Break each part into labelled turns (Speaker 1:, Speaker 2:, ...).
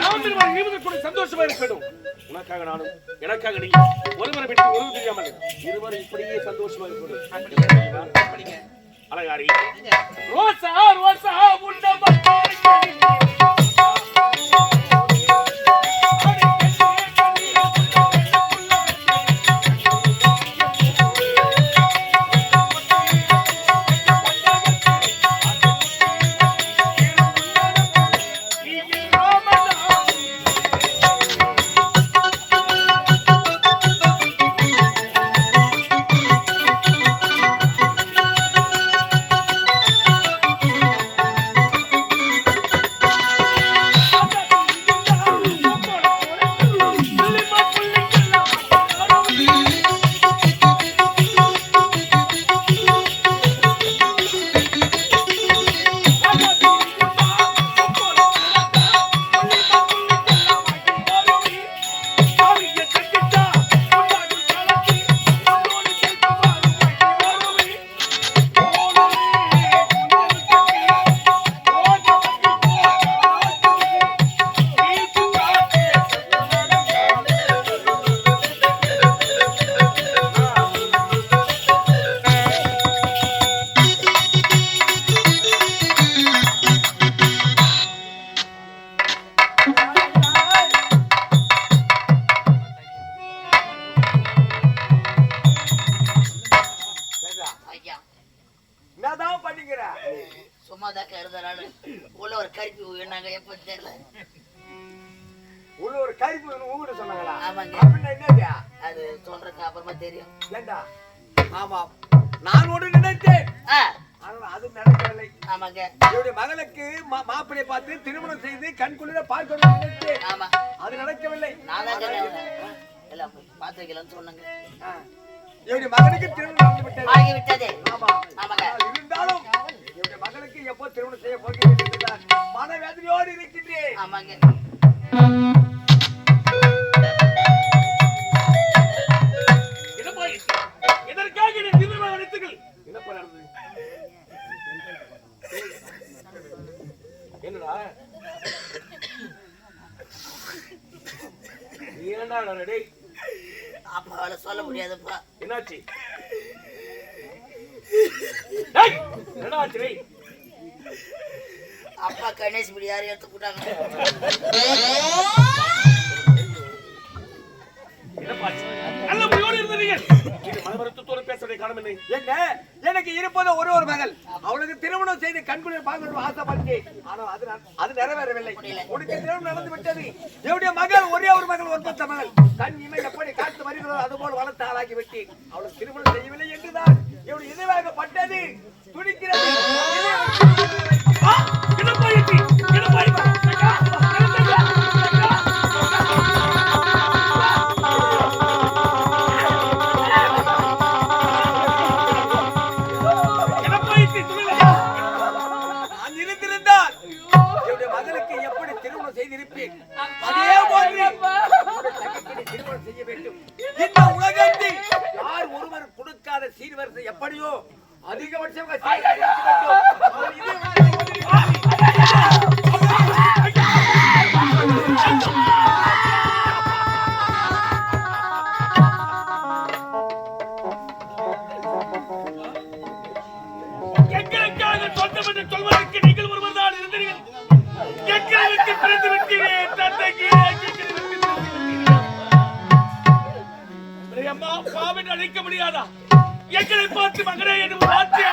Speaker 1: நாம் இருவர் இருவர் கூட சந்தோஷமா இருக்கணும் உனக்காக நானும் எனக்காக நீ ஒருவரை விட்டு ஒருவர் தெரியாமல் இருவரும் இப்படியே சந்தோஷமா இருக்கணும் அழகாரி. ரோசா ரோசா உன்ன
Speaker 2: சும்மா இருந்தனால உள்ள ஒரு கருப்பி நாங்க எப்ப தெரியல.
Speaker 3: உள்ள ஒரு கருப்பு உங்ககிட்ட சொன்னாங்களா
Speaker 2: ஆமாங்க.
Speaker 3: அப்படின்னா
Speaker 2: அது சொல்றதுக்கு அப்புறமா தெரியும்.
Speaker 3: ஏண்டா? ஆமாம் நான் ஒன்று நினைத்தேன். அது நடக்கவில்லை
Speaker 2: ஆமாங்க.
Speaker 3: என்னுடைய மகளுக்கு மா- மாப்பிள்ளை பார்த்து திருமணம் செய்து கண் குளிர பார்க்கணும் நினைத்தேன்.
Speaker 2: ஆமா.
Speaker 3: அது நடக்கவில்லை
Speaker 2: நான் எல்லாம் பார்த்து வைக்கலாம்னு சொன்னாங்க.
Speaker 3: என்னுடைய மகனுக்கு திருமணம் நடந்து விட்டது
Speaker 2: ஆகி விட்டது
Speaker 3: ஆமா.
Speaker 2: ஆமாங்க.
Speaker 3: இருந்தாலும் என்னுடைய மகனுக்கு எப்போ திருமணம் செய்ய போகிறேன் மனவேதனையோடு இருக்கின்றேன்.
Speaker 2: ஆமாங்க?
Speaker 1: எதற்காக நீ திருமணம் அழைத்தீர்கள் என்னப்பா நடந்தது? என்னடா? ஏன்டா டேய்
Speaker 2: சொல்ல முடியாதுப்பா.
Speaker 1: என்னாச்சு டேய், என்னடா ஆச்சு டேய்
Speaker 2: அப்பா கணேஷ் இப்படி யாரும் எடுத்து போட்டாங்க?
Speaker 1: என்னப்பா ஆச்சு? நல்ல முடிவோடு காரணம் என்ன?
Speaker 3: எனக்கு இருப்பது ஒரே ஒரு மகள். அவளுக்கு திருமணம் செய்து கண்குளிர பார்க்கணும் ஆசைப்பட்டேன். ஆனால் அது அது நிறைவேறவில்லை. உனக்கு திருமணம் நடந்து விட்டது. என்னுடைய மகள் ஒரே ஒரு மகள் ஒன்பத்த மகள். கண் இமை எப்படி காத்து வருகிறதோ அதுபோல் வளர்த்து ஆளாகி விட்டு அவளுக்கு திருமணம்
Speaker 1: சொந்தம் என்று சொல்வதற்கு நீங்கள் ஒருவர் தான் இருந்தீர்கள். எங்களை விட்டு பிரிந்து விட்டீரே தந்தைக்கு அம்மா பாவென்று அழைக்க முடியாதா? எங்களை பார்த்து மகனே என்று வார்த்தை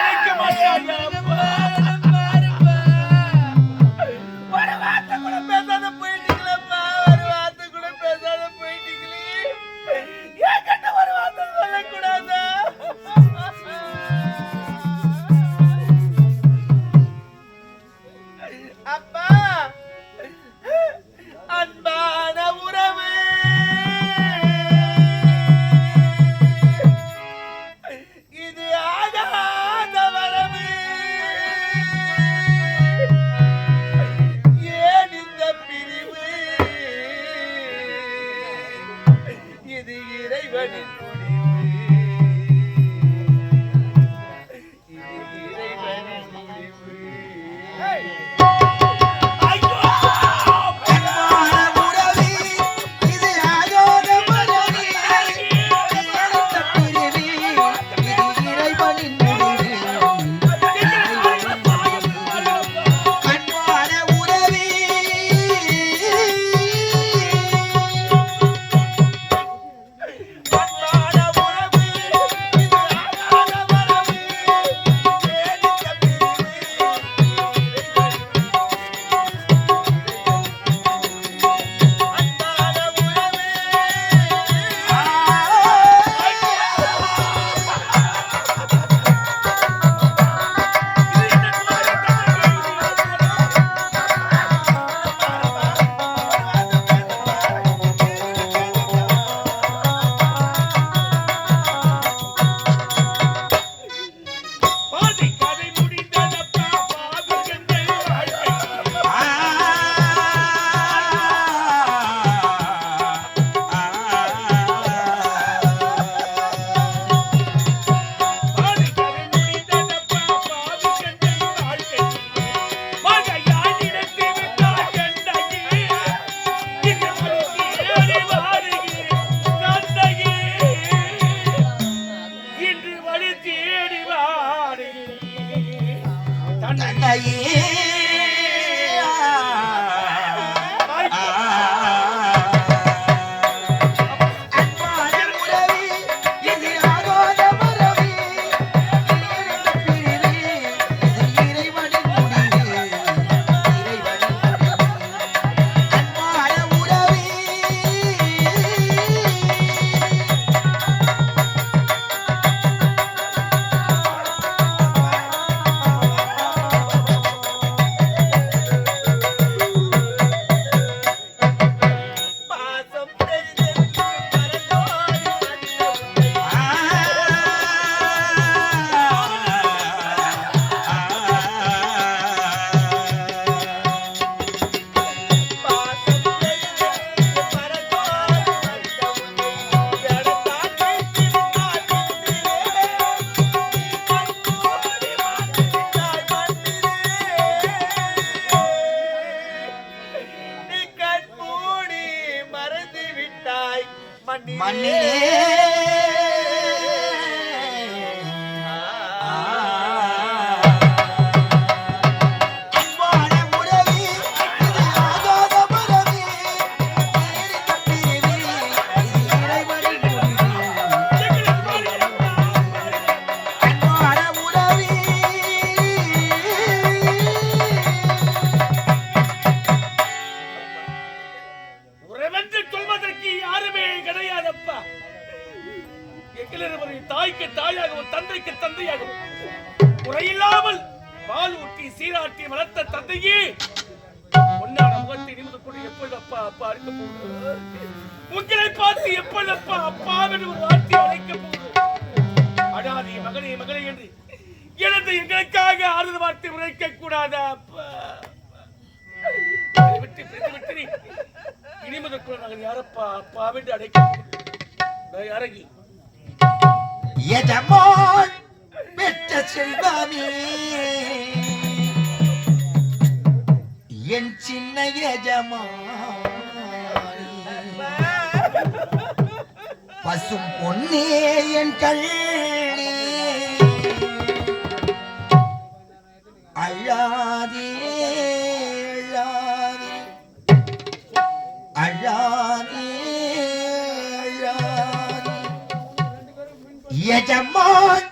Speaker 3: எனக்கு எப்படப்பா அப்பா
Speaker 1: என்று ஒரு வார்த்தை அழைக்க போகுது அடாதே மகனே என்று எனது எங்களுக்காக ஆறுதல் வார்த்தை உரைக்க கூடாதா? அப்பா யாரப்பா அப்பா என்று இறங்கி
Speaker 4: எதமோன் பெற்ற செல்வமே. என் சின்ன எஜமான் பசும் பொன்னே என் கண்ணே. அழாதே அழாதே. அழாதே அழாதே.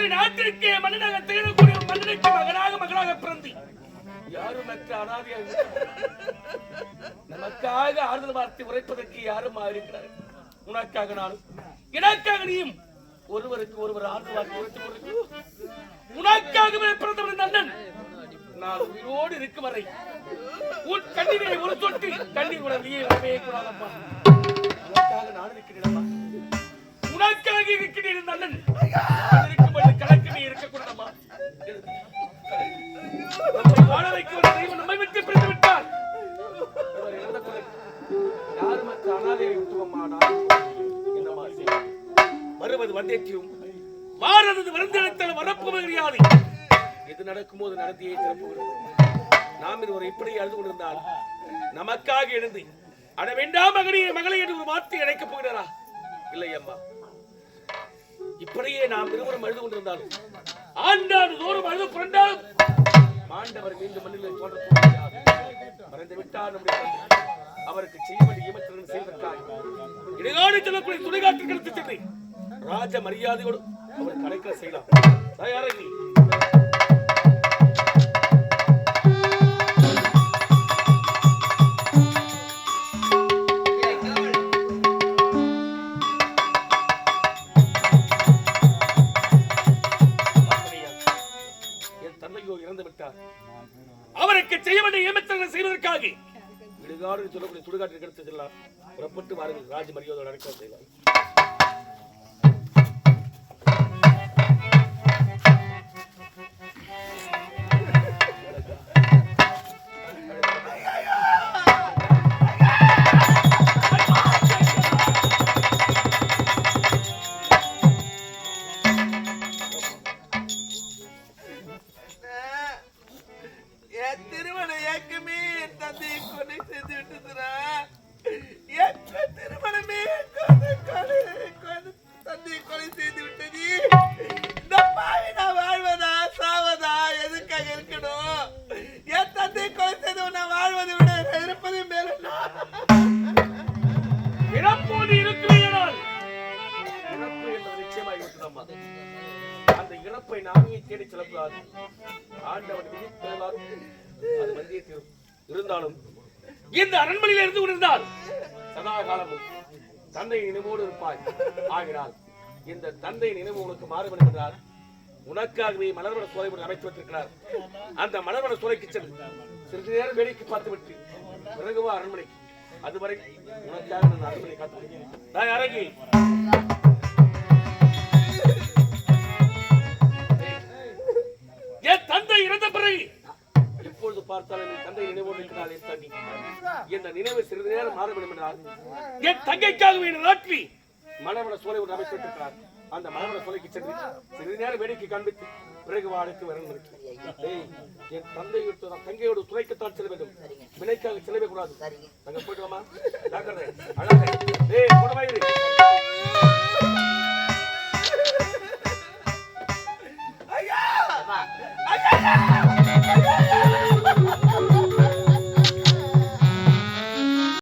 Speaker 1: ஒரு நாட்டிற்கே மன்னனாக
Speaker 3: திகழக்கூடிய மன்னனுக்கு மகனாக மகளாக பிறந்தி யாரும்
Speaker 1: மற்ற அனாதையா நமக்காக ஆறுதல் வார்த்தை உரைப்பதற்கு யாரும் இருக்கிறார்? உனக்காக நானும். எனக்காக நீயும். ஒருவருக்கு ஒருவர் ஆறுதல் வார்த்தை உரைத்துக் கொண்டிருக்கிறோம். உனக்காகவே பிறந்தவர் நன்னன். நான் உயிரோடு இருக்கும் வரை உன் கண்ணீரை ஒரு தொட்டு கண்ணீர் உடனே வரவே கூடாதப்பா உனக்காக நான் இருக்கிறேன் உனக்காக இருக்கிறேன் இந்த அண்ணன். நான் இருக்கும் பொழுது கலக்கு நீ இருக்கக்கூடாதம்மா வாழ வைக்க ஒரு தெய்வம் நம்மை விட்டு பிரிந்து விட்டார். யார் மற்ற நான்? என்னம்மா செய்வது? வருவது வந்தேற்றியும் மாறது வருந்தெடுத்தல் வரப்பு தெரியாது எது நடக்கும்போது நடத்தியே திறப்புகிறது. நாம் இது ஒரு இப்படி அழுது கொண்டிருந்தால் நமக்காக எழுந்து அட வேண்டாம் மகனே மகளை என்று ஒரு வார்த்தை அழைக்கப் போகிறாரா? இல்லை அம்மா. குறையே நாம் இருவரும் அழுது கொண்டிருந்தாலும் ஆண்டாண்டு தோறும் அழுது புரண்டாலும் மாண்டவர் மீண்டும் மண்ணில் தோன்ற போகிறார் மறைந்து விட்டார் நம்முடைய அவருக்கு செய்ய வேண்டிய ஏமத்திறன் செய்வதற்காக. இடைக்காடு செல்லக்கூடிய துணைகாட்டிற்கு எடுத்து சென்று ராஜ மரியாதையோடு அவர் கணக்கில் செய்யலாம். தயாரா அவருக்கு செய்ய வேண்டிய ஏமத்திறனை செய்வதற்காக. விடுகாடு சொல்லக்கூடிய சுடுகாட்டிற்கு எடுத்து செல்லலாம். புறப்பட்டு வாருங்கள். ராஜ மரியாதையோடு அடக்கம் செய்யலாம்
Speaker 3: திருமண ஏக்கமே என் தந்தையை கொலை செய்து விட்டுதுரா? என் திருமணமே தந்தையை கொலை செய்து விட்டது? இந்த பாவி நான் வாழ்வதா சாவதா? எதுக்காக இருக்கணும்? என் தந்தையை கொலை செய்து நான் வாழ்வதை விட இருப்பதை மேலும்
Speaker 1: இறப்போது இருக்கிறீர்கள் இறப்பு என்று நிச்சயமாகி விட்டதம்மா அந்த இறப்பை நாமே தேடி செல்லக்கூடாது. ஆண்டவன் விதித்தவாறு அது வந்தே தீரும் இருந்தாலும் இந்த அரண்மனையில் இருந்து கொண்டிருந்தால் சதா காலமும் தந்தை நினைவோடு இருப்பாய். ஆகினால் இந்த தந்தை நினைவு உனக்கு மாறுபடும் என்றால் உனக்காகவே மலர்வன சோலை ஒன்று அமைத்து வைத்திருக்கிறார். அந்த மலர்வன சோலைக்கு சென்று சிறிது நேரம் வேடிக்கை பார்த்து விட்டு பிறகுவா அரண்மனை அதுவரை உனக்காக நான் அரண்மனை காத்து நான் அரங்கி. பார்த்தாலும் என் தந்தை நினைவோடு இருக்கிறாள் என் தங்கி என்ற நினைவு சிறிது நேரம் மாற வேண்டும் என்றால் என் தங்கைக்காக என் நாட்டில் மணவன சோலை ஒன்று அமைத்திருக்கிறார் அந்த மணவன சோலைக்கு சென்று சிறிது நேரம் வேடிக்கை காண்பித்து பிறகு வாழைக்கு வரணும் டேய், என் தந்தை விட்டு நான் தங்கையோடு துணைக்குத்தான் செல்ல வேண்டும். வினைக்காக செல்லவே கூடாது
Speaker 2: சரிங்க.
Speaker 1: தங்க போயிட்டு வாமா. போட வாயிரு